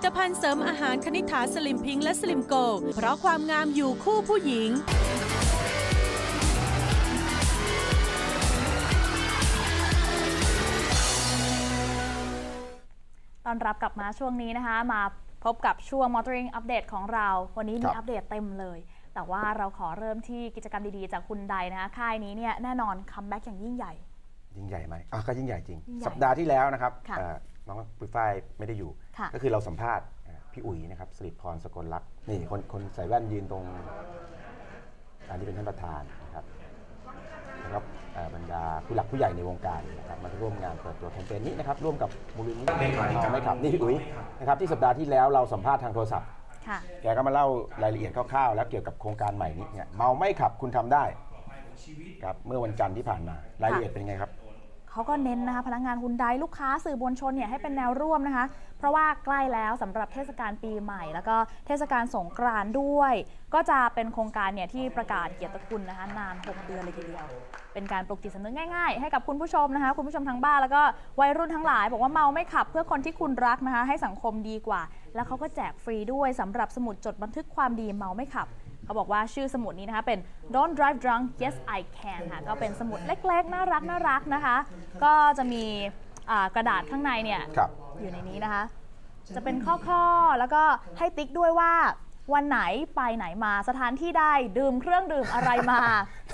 ลิตภัณฑ์เสริมอาหารคณิษฐาสลิมพิงค์และสลิมโก เพราะความงามอยู่คู่ผู้หญิง ตอนรับกลับมาช่วงนี้นะคะ มาพบกับช่วง Motoring Update ของเรา วันนี้คมีรับอัปเดตเต็มเลย แต่ว่าเราขอเริ่มที่กิจกรรมดีๆ จากคุณใดนะคะค่ายนี้เนี่ยแน่นอนคัมแบ็กอย่างยิ่งใหญ่ ยิ่งใหญ่ไหมอะก็ยิ่งใหญ่จริง ยิ่งใหญ่สัปดาห์ที่แล้วนะครับค่ะ เอ่อ น้องปุ้ยฝ้ายไม่ได้อยู่ค่ะก็คือเราสัมภาษณ์เอ่อพี่อุ๋ยนะครับสิริพรสกลรักษ์นี่คนคนใส่แว่นยืนตรงอันนี้เป็นท่านประธานนะครับแล้วก็เอ่อบรรดาผู้หลักผู้ใหญ่ในวงการนะครับมาร่วมงานเปิดตัวแคมเปญนี้นะครับร่วมกับมูลนิธิเราไม่ขับนี่พี่อุ๋ยนะครับที่สัปดาห์ที่แล้วเราสัมภาษณ์ทางโทรศัพท์ค่ะแกก็มาเล่ารายละเอียดคร่าวๆ แล้วเกี่ยวกับโครงการใหม่นี้เนี่ยเมาไม่ขับคุณทำได้ครับเมื่อวันจันทร์ที่ผ่านมารายละเอียดเป็นไงครับ เขาก็เน้นนะคะพนักงานฮุนไดลูกค้าสื่อมวลชนเนี่ยให้เป็นแนวร่วมนะคะ เพราะว่าใกล้แล้วสำหรับเทศกาลปีใหม่ แล้วก็เทศกาลสงกรานต์ด้วย ก็จะเป็นโครงการเนี่ยที่ประกาศเกียรติคุณนะคะนาน 6 เดือนเลยทีเดียว เป็นการปลุกจิตสำนึกง่ายๆ ให้กับคุณผู้ชมนะคะคุณผู้ชมทางบ้านแล้วก็วัยรุ่นทั้งหลาย บอกว่าเมาไม่ขับเพื่อคนที่คุณรักนะคะให้สังคมดีกว่า แล้วเขาก็แจกฟรีด้วยสำหรับสมุดจดบันทึกความดีเมาไม่ขับ เขาบอกว่าชื่อสมุดนี้นะคะเป็น Don't Drive Drunk Yes I Can ค่ะก็เป็นสมุดเล็กๆ น่ารักน่ารักนะคะ ก็จะมีอ่ากระดาษข้างในเนี่ยครับอยู่ในนี้นะคะ จะเป็นข้อๆ แล้วก็ให้ติ๊กด้วยว่าวันไหนไปไหนมาสถานที่ใดดื่มเครื่องดื่มอะไรมา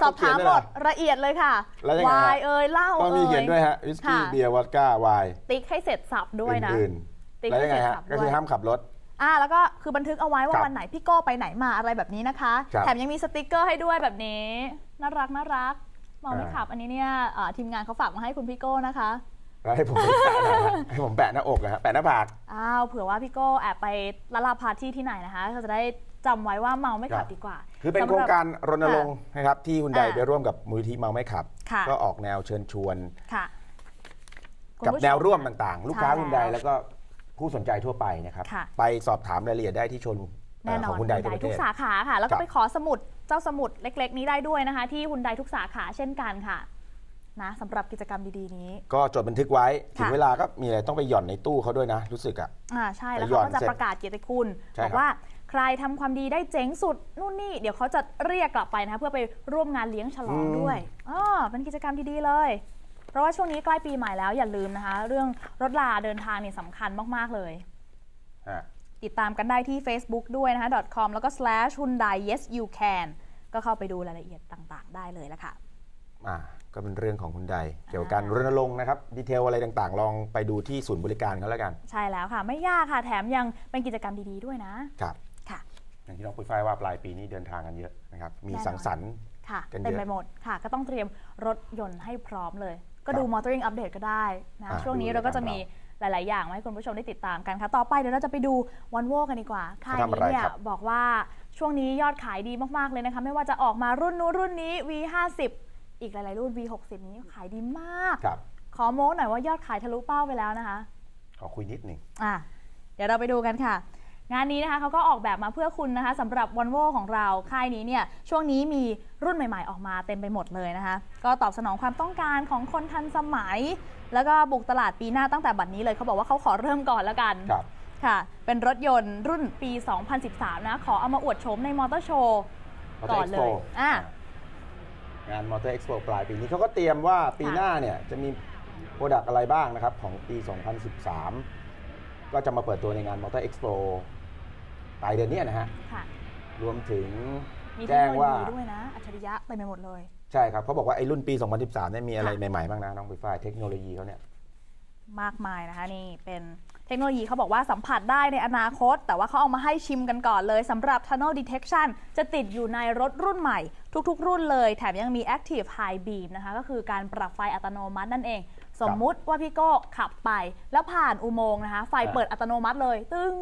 สอบถามหมดละเอียดเลยค่ะแล้วยังไงฮะวายเอ่ยเหล้าต้องมีเอ่เขียนด้วยฮะวิสกี้ค่ะเบียร์วอดก้าไวน์ติ๊กให้เสร็จสับด้วยนะอื่นติ๊ๆกแล้วยังไงให้เสร็ฮะจสับก็คือด้วยห้ามขับรถ อ่าแล้วก็คือบันทึกเอาไว้ว่าครับวันไหนพี่โก้ไปไหนมาอะไรแบบนี้นะคะครับแถมยังมีสติกเกอร์ให้ด้วยแบบนี้ น่ารักน่ารักมองไม่อ่าขับอันนี้เนี่ยอ่าทีมงานเขาฝากมาให้คุณพี่โก้นะคะแล้วให้ผมไปแปะหน่อยฮะให้ผมแปะหน้าอกนะฮะแปะหน้าผากอ้าวเผื่อว่าพี่โก้แอบไปละลาพาร์ตี้ที่ไหนนะคะก็จะได้จำไว้ว่าเมาไม่ขับครับดีกว่า คือเป็นสำหโครงการรณรงค์นะครับ ที่คุณใดอ่าไปร่วมกับมูลนิธิเมาไม่ขับค่ะก็ออกแนวเชิญชวนค่ะคุณกับผู้ชมแนวร่วมต่างๆ ลูกค้าใช่คุณใดแล้วแล้วก็ ผู้สนใจทั่วไปนะครับค่ะ ไปสอบถามรายละเอียดได้ที่โชว์รูมเอ่แน่อนอขนองคุณใดทั่วประทุเทกศ สาขาค่ะ แล้วครัก็บ ไปขอสมุดเจ้าสมุดเล็ก ๆ นี้ได้ด้วยนะคะ ที่ฮุนไดทุกสาขาเช่นกันค่ะนะสำหรับกิจกรรมดีๆนี้ ก็จดบันทึกไว้ถึงค่ะ เวลาก็มีอะไรต้องไปหย่อนในตู้เขาด้วยนะ รู้สึกอะ อ่าใช่แล้วไปหย่เขาอนก็จะเสร็จประกาศเกียรติคุณใช่บอกครับว่าใครทำความดีได้เจ๋งสุดนู่นนี่เดี๋ยวเขาจะเรียกกลับไปนะคะเพื่อไปร่วมงานเลี้ยงฉลองด้วยอ๋อเป็นกิจกรรมดีๆเลยเพ ราะว่าช่วงนี้ใกล้ปีใหม่แล้วอย่าลืมนะคะ เรื่องรถลาเดินทางเนี่ยสำคัญมาก ๆ เลยอะติดตามกันได้ที่ Facebook ด้วยนะคะ .com แล้วก็ slash hyundai yes you can ก็เข้าไปดูรายละเอียดต่างๆ ได้เลยละค่ะอ่าก็เป็นเรื่องของคุณใดเกี่ยวกับการรณรงค์นะครับ ดีเทลอะไรต่างๆ ลองไปดูที่ศูนย์บริการเขาแล้วกัน ใช่แล้วค่ะ ไม่ยากค่ะ แถมยังเป็นกิจกรรมดีๆด้วยนะ ครับ ค่ะ อย่างที่น้องปุ้ยฝ้ายว่าปลายปีนี้เดินทางกันเยอะนะครับ มีแน่นอนสังสรรค์ค่ะกันเยอะเต็มไปหมดค่ะ ก็ต้องเตรียมรถยนต์ให้พร้อมเลย ก็ครับดู Motoring Update ก็ได้นะอ่าช่วงนี้ดูเราก็จะรายการมีหลาย ๆ อย่างมาให้คุณผู้ชมได้ติดตามกันค่ะ ต่อไปเดี๋ยวเราจะไปดูวันโวกันดีกว่า ค่ายเขาทำอะไรนี้เนี่ยครับบอกว่าช่วงนี้ยอดขายดีมาก ๆ เลยนะคะ ไม่ว่าจะออกมารุ่นนู้นรุ่นนี้ V50 อีกหลาย ๆ รุ่น V60 นี้ขายดีมากครับขอโม้หน่อยว่ายอดขายทะลุเป้าไปแล้วนะคะ ขอคุยนิดหนึ่งอะเดี๋ยวเราไปดูกันค่ะ งานนี้นะคะเขาก็ออกแบบมาเพื่อคุณนะคะสำหรับ v อนโวของเราค่ายนี้เนี่ยช่วงนี้มีรุ่นใหม่ๆ ออกมาเต็มไปหมดเลยนะคะ ก็ตอบสนองความต้องการของคนทันสมัย แล้วก็บุกตลาดปีหน้าตั้งแต่บัดนี้เลยเขาบอกว่าเขาขอเริ่มก่อนแล้วกันครับค่ะ เป็นรถยนต์รุ่นปี 2013 นะ ขอเอามาอวดโฉมในมอเตอร์โชว์ Motor ก่อนเลย Expo อะงาน Motor Expo ปลายปีนี้เขาก็เตรียมว่าปีค่ะหน้าเนี่ยจะมีโปรดักต์อะไรบ้างนะครับ ของปี 2013 ก็จะมาเปิดตัวในงาน Motor Expo ป ลายเดือนเนี้นะฮะค่ะรวมถึงมีเทคแจ้งโนโลว่า ยีด้วยนะ อัจฉริยะเต็มไปหมดเลย ใช่ครับเขาบอกว่าไอ้รุ่นปี 2013เนี่ยมีอะไรค่ะ ใหม่ๆบ้างนะน้องปีฝ้ายเทคโนโลยีเขาเนี่ย มากมายนะคะนี่เป็นเทคโนโลยีเขาบอกว่าสัมผัสได้ในอนาคต แต่ว่าเขาเอามาให้ชิมกันก่อนเลยสำหรับ Tunnel Detection จะติดอยู่ในรถรุ่นใหม่ ทุกๆ รุ่นเลย แถมยังมี Active High Beam นะคะ ก็คือการปรับไฟอัตโนมัตินั่นเอง สมมุติว่าพี่โก้ขับไปแล้วผ่านอุโมงค์นะคะ ไฟอ่าเปิดอัตโนมัติเลย ตึ้ง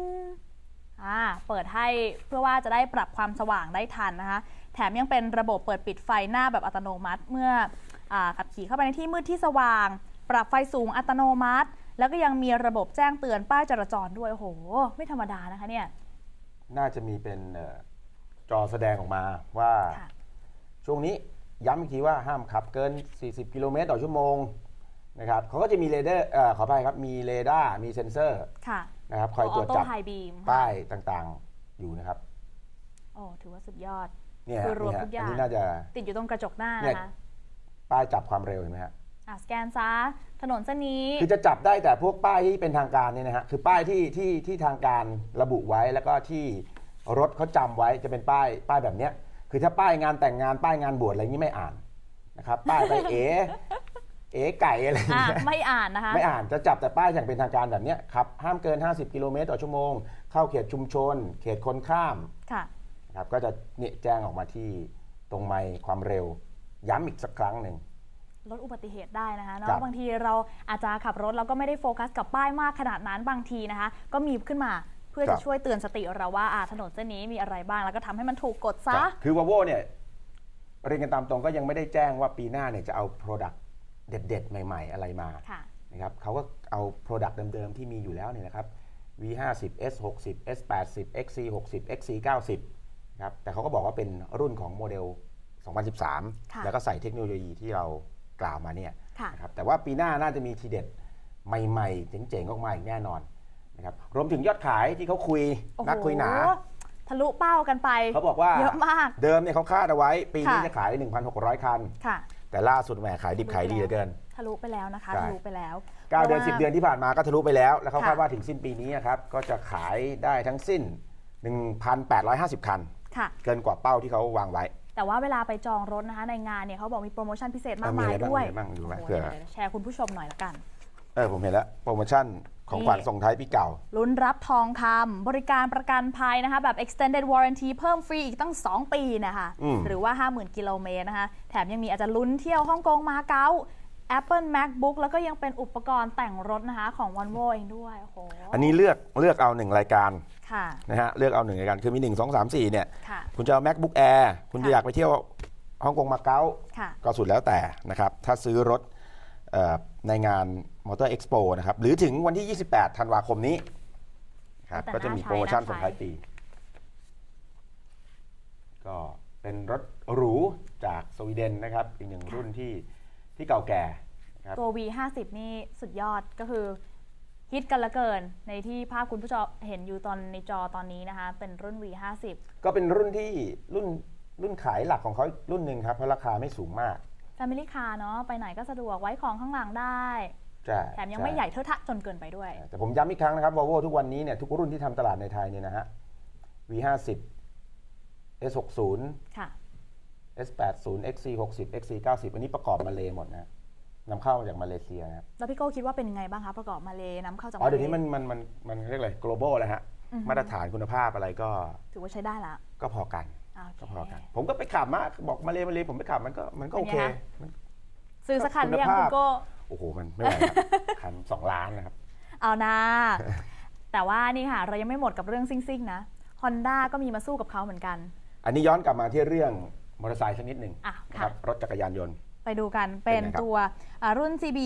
อ่าเปิดให้เพื่อว่าจะได้ปรับความสว่างได้ทันนะคะ แถมยังเป็นระบบเปิดปิดไฟหน้าแบบอัตโนมัติ เมื่ออาขับขี่เข้าไปในที่มืดที่สว่าง ปรับไฟสูงอัตโนมัติ แล้วก็ยังมีระบบแจ้งเตือนป้ายจราจรด้วยโอ้โห ไม่ธรรมดานะคะเนี่ยน่าจะมีเป็นเอ่อจอแสดงออกมาว่าค่ะช่วงนี้ย้ำอีกทีว่าห้ามขับเกิน 40 กิโลเมตรต่อชั่วโมงนะครับเขาก็จะมีเรเดอร์เอ่อขออภัยครับ มีเรดาร์ มีเซ็นเซอร์ค่ะ นะครับคอยตรวจจับไฮบีมป้ายต่างๆอยู่นะครับโอ้ถือว่าสุดยอดเนี่ยคือรวมเนี่ยทุกอย่างอันนี้น่าจะติดอยู่ตรงกระจกหน้าเนี่ยนะคะป้ายจับความเร็วเห็นไหมฮะอะสแกนซะถนนเส้นนี้คือจะจับได้แต่พวกป้ายที่เป็นทางการเนี่ยนะฮะคือป้ายที่ที่ที่ทางการระบุไว้แล้วก็ที่รถเขาจำไว้จะเป็นป้ายป้ายแบบเนี้ยคือถ้าป้ายงานแต่งงานป้ายงานบวชอะไรนี้ไม่อ่านนะครับป้ายไปเอ เอไก่อะไรอย่างอะเงี้ยไม่อ่านนะคะ ไม่อ่านจะจับแต่ป้ายอย่างเป็นทางการแบบเนี้ยครับ ห้ามเกิน 50 กิโลเมตรต่อชั่วโมง เข้าเขตชุมชน เขตคนข้ามค่ะนะครับก็จะเนี่ยแจ้งออกมาที่ตรงไมค์ความเร็ว ย้ำอีกสักครั้งหนึ่งลดอุบัติเหตุได้นะคะครัเนาะบบางทีเราอาจจะขับรถเราก็ไม่ได้โฟกัสกับป้ายมากขนาดนั้นบางทีนะคะ ก็มีขึ้นมาเพื่อครัจะบช่วยเตือนสติเราว่าอ่าถนนเส้นนี้มีอะไรบ้างแล้วก็ทำให้มันถูกกดซะคือ v าโวเนี่ยเรียนกันตามตรงก็ยังไม่ได้แจ้งว่าปีหน้าเนี่ยจะเอา Product เด็ดๆ ใหม่ ๆ อะไรมาค่ะนะครับเขาก็เอา Product เดิมๆ ที่มีอยู่แล้วเนี่ยนะครับ V50 S60 S80 XC60 XC90 นะครับแต่เขาก็บอกว่าเป็นรุ่นของโมเดล 2013ค่ะแล้วก็ใส่เทคโนโลยีที่เรากล่าวมาเนี่ยค่ะนะครับแต่ว่าปีหน้าน่าจะมีทีเด็ดใหม่ๆ เจ๋งๆ ออกมาอีกแน่นอนนะครับรวมถึงยอดขายที่เขาคุยโอ้โหนักคุยหนา ทะลุเป้ากันไป เขาบอกว่าเยอะมาก เดิมเนี่ยเขาคาดเอาไว้ ปีนี้ค่ะจะขาย 1,600 คันค่ะ แต่ล่าสุดแหมขายดิบขายดีเหลือเกิน ทะลุไปแล้วนะคะ ใช่ ทะลุไปแล้ว9เดือนพราะว่า10 เดือนที่ผ่านมาก็ทะลุไปแล้ว แล้วเขาค่ะคาดว่าถึงสิ้นปีนี้นะครับก็จะขายได้ทั้งสิ้น 1,850 คัน ค่ะ เกินกว่าเป้าที่เขาวางไว้แต่ว่าเวลาไปจองรถนะคะ ในงานเนี่ยเขาบอกมีโปรโมชั่นพิเศษมากอะมีมาอะยไรบ้างด้วยมีอะไรบ้างดูไหมโอ้โหเผื่อเดี๋ยวแชร์คุณผู้ชมหน่อยละกัน เออผมเห็นแล้วโปรโมชั่น ของขวัญนี่ส่งท้ายปีเก่า ลุ้นรับทองคำบริการประกันภัยนะคะ แบบ extended warranty เพิ่มฟรีอีกตั้ง 2 ปีนะคะอืมหรือว่า 50,000 กิโลเมตรนะคะ แถมยังมีอาจจะลุ้นเที่ยวฮ่องกงมาเก๊า Apple MacBook แล้วก็ยังเป็นอุปกรณ์แต่งรถนะคะของ Volvo เองด้วยโอ้โหอันนี้เลือกเลือกเอาหนึ่งรายการค่ะนะฮะเลือกเอาหนึ่งรายการคือมี 1 2 3 4 เนี่ยค่ะคุณจะเอา macbook air คุณจะค่ะอยากไปเที่ยวฮ่องกงมาเก๊าค่ะก็สุดแล้วแต่นะครับ ถ้าซื้อรถเอ่อ ในงาน Motor Expo นะครับ หรือถึงวันที่ 28 ธันวาคมนี้ครับแต่ก็จะมีน่าใช้โปรโมชั่นน่าใช้ส่งท้ายปี ก็เป็นรถหรูจากสวีเดนนะครับ อีกหนึ่งรุ่นที่ที่เก่าแก่นะครับตัว V50 นี่สุดยอดก็คือ ฮิตกันเหละเกินในที่ภาพคุณผู้ชมเห็นอยู่ตอนในจอตอนนี้นะคะ เป็นรุ่น V50 ก็เป็นรุ่นที่รุ่นรุ่นขายหลักของเขารุ่นหนึ่งครับ เพราะราคาไม่สูงมาก Family Car เนาะไปไหนก็สะดวกไว้ของข้างหลังได้ใช่แถมยังไม่ใหญ่เทอะทะจนเกินไปด้วย แต่ผมย้ำอีกครั้งนะครับ Volvo ทุกวันนี้เนี่ยทุกรุ่นที่ทำตลาดในไทยเนี่ยนะฮะ V50 S60 ค่ะ S80 XC60 XC90 อันนี้ประกอบมาเลหมดนะนำเข้ามาจากมาเลเซียนะครับแล้วพี่โก้คิดว่าเป็นยังไงบ้างคะประกอบมาเลยน้ำเข้าจากอ๋อเดี๋ยวมานี้เลมันมันมันมันเรียกอะไร global แล้วฮะอือฮึมาตรฐานคุณภาพอะไรก็ ถือว่าใช้ได้ละก็พอกันโอเค ก็พอกัน ผมก็ไปขับมาบอกมาเลมาเลผมไปขับมันก็มันก็โอเคเป็นไงคะมันซื้อสักคันหรือยังคุณภาพคุณโก้โอ้โหมันไม่ไหวครับคันสองล้านนะครับเอานะแต่ว่านี่ค่ะ เรายังไม่หมดกับเรื่องซิ่งๆนะ Honda ก็มีมาสู้กับเขาเหมือนกัน อันนี้ย้อนกลับมาที่เรื่องมอเตอร์ไซค์สักนิดหนึ่งอะนะค่ะครับรถจักรยานยนต์ ไปดูกันเป็นเป็นไงครับตัวอ่ารุ่น CB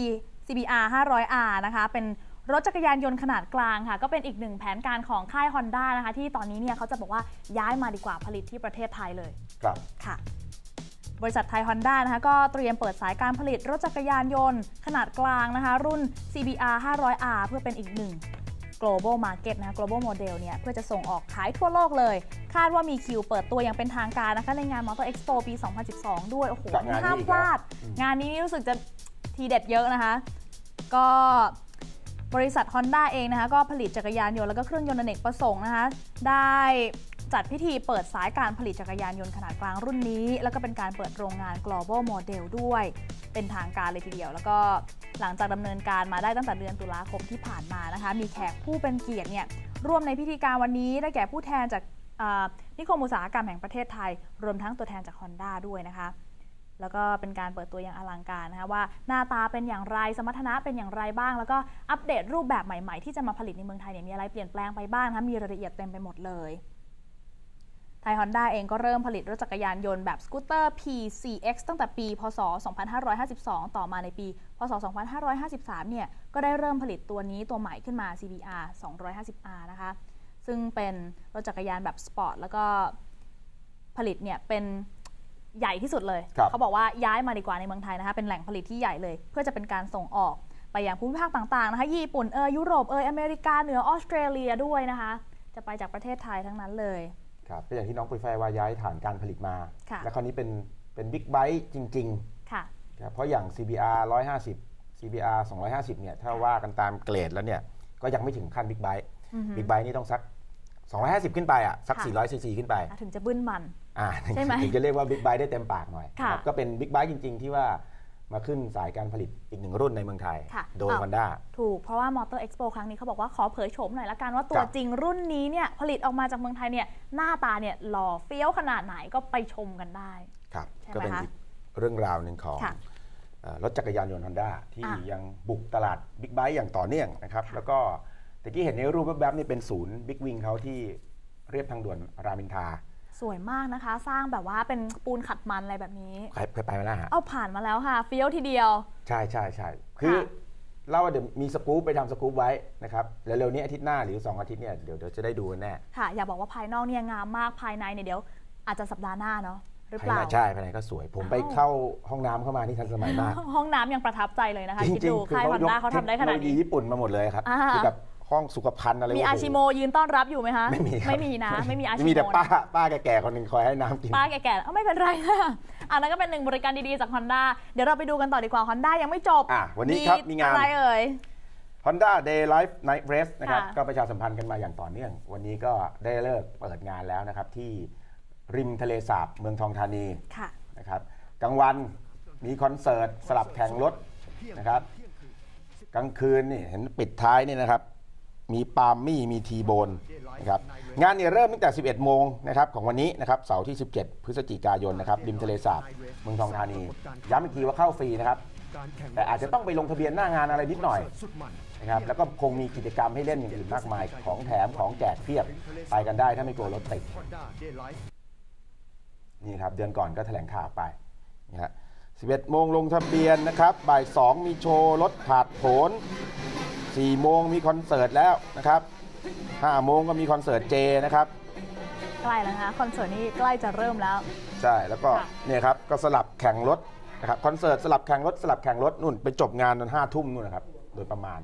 CBR 500R นะคะ เป็น รถจักรยานยนต์ขนาดกลางค่ะ ก็เป็นอีกหนึ่งแผนการของค่าย Honda นะคะ ที่ตอนนี้เนี่ยเขาจะบอกว่าย้ายมาดีกว่าผลิตที่ประเทศไทยเลยครับค่ะบริษัทไทยฮอนด้านะคะก็เตรียมเปิดสายการผลิตรถจักรยานยนต์ ขนาดกลางนะคะ รุ่น CBR 500R เพื่อเป็นอีกหนึ่ง global market นะคะ global model เนี่ยเพื่อจะส่งออกขายทั่วโลกเลย คาดว่ามีคิวเปิดตัวอย่างเป็นทางการนะคะในงาน Motor Expo ปี 2012 ด้วย โอ้โหกับงานนี้ห้ามอีกพลาดแล้วอืมงานนี้รู้สึกจะทีเด็ดเยอะนะคะ ก็ บริษัท Honda เองนะคะก็ผลิตจักรยานยนต์แล้วก็เครื่องยนต์อเนกประสงค์นะคะได้จัดพิธีเปิดสายการผลิตจักรยานยนต์ขนาดกลางรุ่นนี้ แล้วก็เป็นการเปิดโรงงาน global model ด้วย เป็นทางการเลยทีเดียว แล้วก็หลังจากดำเนินการมาได้ตั้งแต่เดือนตุลาคมที่ผ่านมานะคะ มีแขกผู้เป็นเกียรติเนี่ยร่วมในพิธีการวันนี้ได้แก่ผู้แทนจากนิคมอุตสาหกรรมแห่งประเทศไทย รวมทั้งตัวแทนจาก Honda ด้วยนะคะ แล้วก็เป็นการเปิดตัวอย่างอลังการนะคะว่าหน้าตาเป็นอย่างไรสมรรถนะเป็นอย่างไรบ้าง แล้วก็อัปเดตรูปแบบใหม่ๆ ที่จะมาผลิตในเมืองไทยเนี่ยมีอะไรเปลี่ยนแปลงไปบ้างนะคะมีรายละเอียดเต็มไปหมดเลยไทยฮอนด้าเองก็เริ่มผลิตรถจักรยานยนต์แบบสกูตเตอร์ PCX ตั้งแต่ปี พศ 2552 ต่อมาในปี พศ 2553 เนี่ยก็ได้เริ่มผลิตตัวนี้ตัวใหม่ขึ้นมา CBR 250R นะคะซึ่งเป็นรถจักรยานแบบสปอร์ตแล้วก็ผลิตเนี่ยเป็น ใหญ่ที่สุดเลยครับเขาบอกว่าย้ายมาดีกว่าในเมืองไทยนะคะเป็นแหล่งผลิตที่ใหญ่เลย เพื่อจะเป็นการส่งออกไปยังภูมิภาคต่างๆนะคะญี่ปุ่นเอยยุโรปเอยอเมริกาเหนือออสเตรเลียด้วยนะคะ จะไปจากประเทศไทยทั้งนั้นเลยครับก็อย่างที่น้องปุยไฟว่าย้ายฐานการผลิตมาค่ะแล้วคราวนี้เป็นเป็นบิ๊กไบค์จริงค่ะๆครับเพราะอย่าง CBR 150 CBR 250เนี่ยถ้าว่ากันตามเกรดแล้วเนี่ยก็ยังไม่ถึงขั้นบิ๊กไบค์อือฮึบิ๊กไบค์นี่ต้องสัก 250 ขึ้นไปอะสักค่ะ400ซีซีขึ้นไปอะถึงจะบึ้นมันอ่า ใช่ไหมถึงจะเรียกว่าบิ๊กไบค์ได้เต็มปากหน่อยค่ะนะครับก็เป็นบิ๊กไบค์จริง ๆ ที่ว่ามาขึ้นสายการผลิตอีกหนึ่งรุ่นในเมืองไทยค่ะโดยอ้าว Honda ถูก เพราะว่ามอเตอร์เอ็กซ์โปครั้งนี้เขาบอกว่าขอเผยโฉมหน่อยละกันว่าตัควรับจริงรุ่นนี้เนี่ยผลิตออกมาจากเมืองไทยเนี่ยหน้าตาเนี่ยหล่อเฟี้ยวขนาดไหนก็ไปชมกันได้ครับใช่ไหมก็เป็นคะอีกเรื่องราวหนึ่งของค่ะเอ่อรถจักรยานยนต์ Honda ที่อะยังบุกตลาดบิ๊กไบค์อย่างต่อเนื่องนะครับค่ะแล้วก็ตะกี้เห็นในรูปแวบๆนี่เป็นศูนย์บิ๊กวิงเขาที่เรียบทางด่วนรามอินทรา สวยมากนะคะ สร้างแบบว่าเป็นปูนขัดมันอะไรแบบนี้เคยเคยไปมาแล้วฮะเอาผ่านมาแล้วค่ะเฟี้ยวทีเดียว ใช่ใช่ใช่คือเล่าว่าเดี๋ยวมีสกู๊ปไปทำสกู๊ปไว้นะครับแล้วเร็วๆนี้อาทิตย์หน้าหรือ 2 อาทิตย์เนี่ยเดี๋ยวเดี๋ยวจะได้ดูกันแน่ค่ะอย่าบอกว่าภายนอกเนี่ยงามมากภายในเนี่ยเดี๋ยวอาจจะสัปดาห์หน้าเนาะหรือภาเปยล่าในใช่ภายในก็สวย ผมไปอ้าวเข้าห้องน้ำเข้ามานี่ทันสมัยมาก ห้องน้ำยังประทับใจเลยนะคะจคิดริงดูๆคือค่ายเขาฮอนยกด้าเขาทำได้ขนาดเทคโนโลยีนี้ญี่ปุ่นมาหมดเลยครับอ่าคือแบบ ห้องสุขภัณฑ์อะไรมีโโหอาชิโมยืนต้อนรับอยู่ไหมคะไม่มีครับไม่มีนะ ไม่มีอาชิโมมีแต่นะป้าป้าแก่ๆคนหนึ่งคอยให้น้ำกินป้าแก่ๆเอ้าไม่เป็นไรค่ะอันนั้นก็เป็นหนึ่งบริการดีๆจาก Honda เดี๋ยวเราไปดูกันต่อดีกว่า Honda ยังไม่จบอะวันนี้ครับมีงานอะไรเอ่ย Honda Day Life Night Race นะครับค่ะก็ประชาสัมพันธ์กันมาอย่างต่อเนื่อง วันนี้ก็ได้เลิกเปิดงานแล้วนะครับที่ริมทะเลสาบเมืองทองธานีค่ะนะครับกลางวันมีคอนเสิร์ตสลับแข่งรถนะครับกลางคืนนี่เห็นปิดท้ายนี่นะครับ มีปาล์มมี่มีทีโบนนะครับงานเนี่ยเริ่มตั้งแต่ 11 โมงนะครับของวันนี้นะครับเสาร์ที่ 17 พฤศจิกายนนะครับริมทะเลสาบเมืองทองธานี ย้ำอีกทีว่าเข้าฟรีนะครับแต่อาจจะต้องไปลงทะเบียนหน้างานอะไรนิดหน่อยนะครับแล้วก็คงมีกิจกรรมให้เล่นอย่างอื่นมากมาย ของแถมของแจกเพียบไปกันได้ถ้าไม่กลัวรถติดนี่ครับเดือนก่อนก็แถลงข่าวไปนะฮะ11 โมงลงทะเบียนนะครับบ่าย 2 มีโชว์รถผาดโผน 4โมงมีคอนเสิร์ตแล้วนะครับ5โมงก็มีคอนเสิร์ตเจนะครับใกล้แล้วนะคะคอนเสิร์ตนี้ใกล้จะเริ่มแล้ว ใช่แล้วก็ค่ะเนี่ยครับก็สลับแข่งรถนะครับคอนเสิร์ตสลับแข่งรถสลับแข่งรถนู่นไปจบงานตอนห้าทุ่มนู่นนะครับโดยประมาณ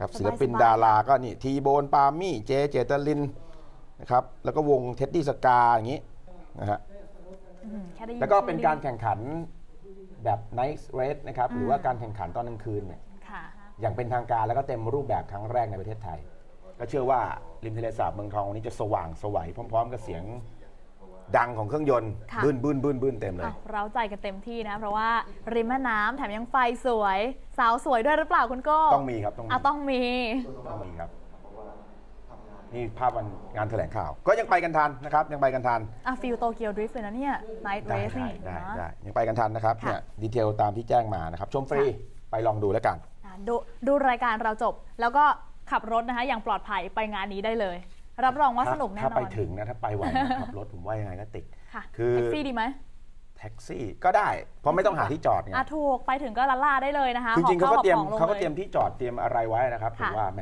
ครับศิลปินดาราก็นี่ทีโบนปามี่เจเจตลินนะครับแล้วก็วงเท็ดดี้สกาอย่างนี้นะฮะอืมค่ได้ยินแล้วก็เป็นชื่อการแข่งขันแบบ Night Race นะครับหรือว่าการแข่งขันตอนกลางคืนเนี่ยค่ะ อย่างเป็นทางการแล้วก็เต็มรูปแบบครั้งแรกในประเทศไทย ก็เชื่อว่าริมทะเลสาบเมืองทองวันนี้จะสว่างสวัยพร้อม ๆ กับเสียงดังของเครื่องยนต์ค่ะบึ้นบึ้นบึ้นบึ้นเต็มเลยอ้าวเราใจกันเต็มที่นะ เพราะว่าริมแม่น้ำแถมยังไฟสวย สาวสวยด้วยหรือเปล่าคุณโก้ต้องมีครับต้องมีอะต้องมีต้องมีครับนี่ภาพวันงานแถลงข่าว ก็ยังไปกันทันนะครับ ยังไปกันทันอะฟิลโตเกียวดริฟต์เลยนะเนี่ย Night ได้ Race ได้นี่ได้นะได้ยังไปกันทันนะครับค่ะเนี่ยดีเทลตามที่แจ้งมานะครับ ชมฟรีไปลองดูแล้วกันอะ ดูดูรายการเราจบ แล้วก็ขับรถนะคะอย่างปลอดภัยไปงานนี้ได้เลย รับรองว่าสนุกแน่นถ้าอไปนถึงนะถ้าไปไหวนะขับรถผมว่ายังไงก็ติดค่ะคือแท็กซี่ดีไหมแท็กซี่ก็ได้ เพราะไม่ต้องหาที่จอดไงอะถูกไปถึงก็ละล่าได้เลยนะคะคือจริงๆหเขาอบก็เตรียมหอบของลงเขาก็ลเตรียมที่จอดเตรียมอะไรไว้นะครับค่ะถือว่าแหม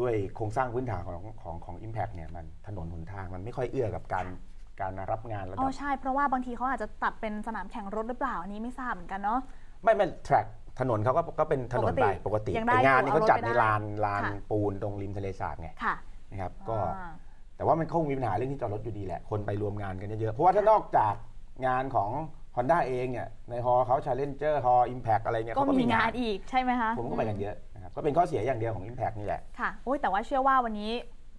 ด้วยโครงสร้างพื้นฐานของของของ Impact เนี่ยมันถนนหนทางมันไม่ค่อยเอื้อกับการการรับงานระอ๋ดัอบใช่เพราะว่าบางทีเขาอาจจะตัดเป็นสนามแข่งรถหรือเปล่าอันนี้ไม่ทราบเหมือนกันเนาะไม่ไม่ track ถนนเขาก็ก็เป็นถนนไปปกติยังได้แต่งานอยู่นี่เขาเอารถจัดไปในได้ลานลานค่ะปูนตรงริมทะเลสาบไงค่ะนะครับก็อ่าแต่ว่ามันคงมีปัญหาเรื่องที่จอดรถอยู่ดีแหละ คนไปรวมงานกันเยอะๆเพราะว่าถ้านอกจากงานของ Honda เองเนี่ยในฮอเขา Challenger ฮอ Impact อะไรเนี่ยก็เขาก็มีมีงานอีกใช่ไหมคะผมก็ไปกันเยอะนะครับก็เป็นข้อเสียอย่างเดียวของ Impact นี่แหละค่ะโอ้ยแต่ว่าเชื่อว่าวันนี้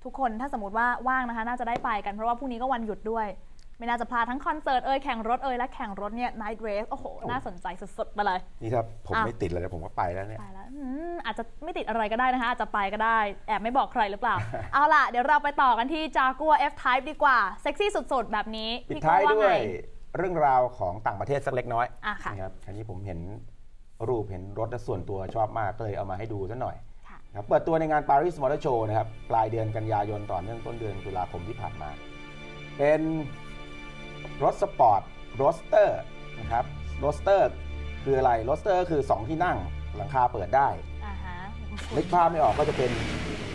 ทุกคนถ้าสมมติว่าว่างนะคะ น่าจะได้ไปกันเพราะว่าพรุ่งนี้ก็วันหยุดด้วย ไม่น่าจะพลาดทั้งคอนเสิร์ตเอ่ยแข่งรถเอ่ยและแข่งรถเนี่ย Night Race โอ้โห น่าสนใจสุดๆไปเลย นี่ถ้าผมอ้าวไม่ติดเลยนะผมก็ไปแล้วเนี่ย ไปแล้วอืมอาจจะไม่ติดอะไรก็ได้นะคะ อาจจะไปก็ได้ แอบไม่บอกใครหรือเปล่า เอาล่ะ เดี๋ยวเราไปต่อกันที่ Jaguar F-Type ดีกว่า เซ็กซี่สุดๆ แบบนี้ปิดพี่ท้ายโก้ด้วยไง เรื่องราวของต่างประเทศสักเล็กน้อยอะค่ะนะครับอันนี้ผมเห็นรูปเห็นรถและส่วนตัวชอบมากก็เลยเอามาให้ดูซะหน่อยค่ะ นะครับเปิดตัวในงาน Paris Motor Show นะครับปลายเดือนกันยายนต่อเนื่องต้นเดือนตุลาคมที่ผ่านมา เป็น รถสปอร์ตโรสเตอร์นะครับโรสเตอร์คืออะไรโรสเตอร์คือ 2 ที่นั่งหลังคาเปิดได้อ่าฮะนึกภาพไม่ออกก็จะเป็น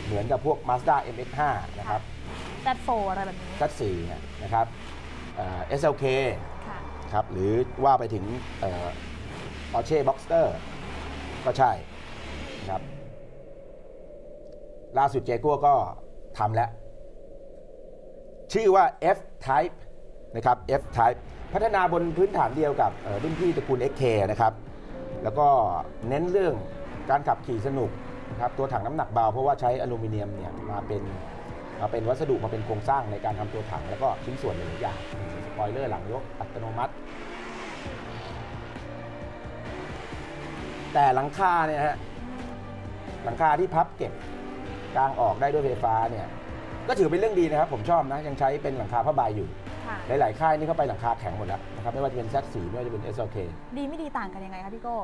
เหมือนกับพวก Mazda MX5 นะครับแซดโฟอะไรแบบนี้คัสซีเนี่ยนะครับเอ่อ SLK ค่ะครับ หรือว่าไปถึงเออร์เช่บ็อกเตอร์ก็ใช่นะครับ ล่าสุดเจกัวก็ทำแล้ว ชื่อว่า F Type นะครับ F Type พัฒนาบนพื้นฐานเดียวกับรุ่นพี่ตระกูล XK นะครับ แล้วก็เน้นเรื่องการขับขี่สนุกนะครับตัวถังน้ำหนักเบาเพราะว่าใช้อลูมิเนียมเนี่ยมาเป็นมาเป็นวัสดุมาเป็นโครงสร้างในการทำตัวถังแล้วก็ชิ้นส่วนหลายๆอย่างสปอยเลอร์หลังยกอัตโนมัติ แต่หลังคาเนี่ยฮะหลังคาที่พับเก็บกลางออกได้ด้วยไฟฟ้าเนี่ยก็ถือเป็นเรื่องดีนะครับ ผมชอบนะยังใช้เป็นหลังคาผ้าใบอยู่ หลายๆค่ายนี่เขาไปหลังคาแข็งหมดแล้วนะครับไม่ว่าจะเป็น Z4 ไม่ว่าจะเป็น SLK ดีไม่ดีต่างกันยังไงคะพี่โก้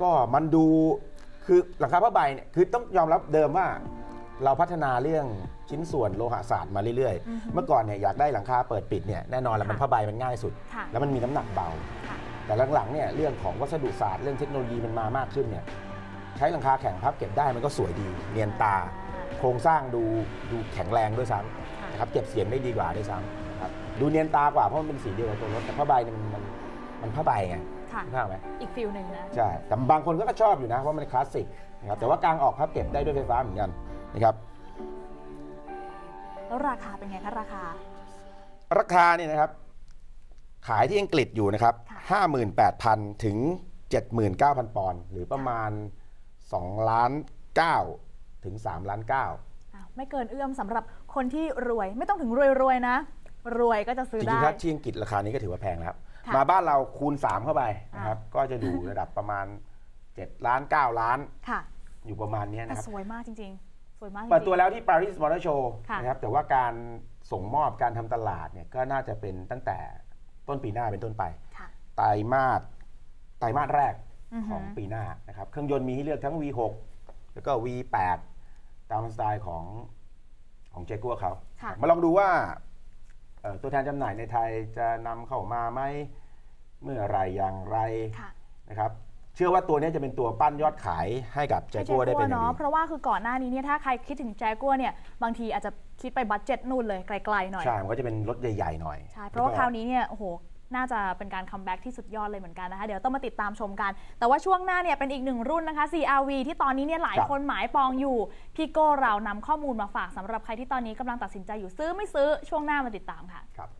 ก็มันดูคือหลังคาผ้าใบเนี่ยคือต้องยอมรับเดิมว่า เราพัฒนาเรื่องชิ้นส่วนโลหะศาสตร์มาเรื่อยอือฮึๆเมื่อก่อนเนี่ยอยากได้หลังคาเปิดปิดเนี่ยแน่นอนแหละมันค่ะผ้าใบมันง่ายสุดค่ะแล้วมันมีน้ำหนักเบาค่ะแต่หลังๆเนี่ยเรื่องของวัสดุศาสตร์เรื่องเทคโนโลยีมันมามากขึ้นเนี่ยใช้หลังคาแข็งพับเก็บได้มันก็สวยดีเนียนตา โครงสร้างดูดูแข็งแรงด้วยซ้ำนะครับเก็บเสียงได้ดีกว่าด้วยซ้ำนะครับ ดูเนียนตากว่าเพราะมันเป็นสีเดียวกับตัวรถแต่ผ้าใบเนี่ยมันมันมันผ้าใบไงค่ะ เข้าใจไหมอีกฟิลหนึ่งนะ ใช่แต่บางคนก็ชอบอยู่นะเพราะมันคลาสสิกนะครับแต่ว่ากลางออกพับเก็บได้ด้วยไฟฟ้าเหมือนกันนะครับ แล้วราคาเป็นไงคะราคา ราคาเนี่ยนะครับ ขายที่อังกฤษอยู่นะครับค่ะ58,000 ถึง 79,000 ปอนด์หรือประมาณ2ล้าน9ถึง3ล้าน9อ้าวไม่เกินเอื้อมสำหรับคนที่รวยไม่ต้องถึงรวยๆนะ รวยก็จะซื้อจได้ริงๆถ้าที่อังกฤษราคานี้ก็ถือว่าแพงแล้ว ค่ะมาบ้านเราคูณ 3 เข้าไปนะครับ ก็จะดูระดับประมาณ 7 ล้าน 9 ล้านค่ะอยู่ประมาณเนี้ยแต่นะครับ สวยมากจริง ๆ สวยมากจริงๆ เปิดตัวแล้วที่ Paris Motor Show ค่ะ นะครับ แต่ว่าการส่งมอบการทำตลาดเนี่ยก็น่าจะเป็นตั้งแต่ต้นปีหน้าเป็นต้นไป ค่ะ ไตรมาสไตรมาสแรกอือหือ ของปีหน้านะครับ เครื่องยนต์มีให้เลือกทั้ง V6 แล้วก็ V8 ตามสไตล์ของของเจกัวเขาค่ะ มาลองดูว่าเอ่อ ตัวแทนจำหน่ายในไทยจะนำเข้ามาไหมเมื่อไหรอย่างไรค่ะนะครับเชื่อว่าตัวนี้จะเป็นตัวปั้นยอดขายให้กับเจใช่กัวได้เป็นอย่างเนาะดีเพราะว่าคือก่อนหน้านี้เนี่ยถ้าใครคิดถึงแจกัวเนี่ยบางทีอาจจะคิดไปบัตเจ็ตนู่นเลยไกลๆหน่อย ใช่ มันก็จะเป็นรถใหญ่ๆหน่อย ใช่ เพราะว่าแล้คก็ราวนี้เนี่ยโอ้โห น่าจะเป็นการคัมแบ็กที่สุดยอดเลยเหมือนกันนะคะ เดี๋ยวต้องมาติดตามชมกัน แต่ว่าช่วงหน้าเนี่ยเป็นอีกหนึ่งรุ่นนะคะ CRV ที่ตอนนี้เนี่ยหลายคนหมายปองอยู่ พี่โก้เรานำข้อมูลมาฝากสำหรับใครที่ตอนนี้กำลังตัดสินใจอยู่ซื้อไม่ซื้อช่วงหน้ามาติดตามค่ะครับ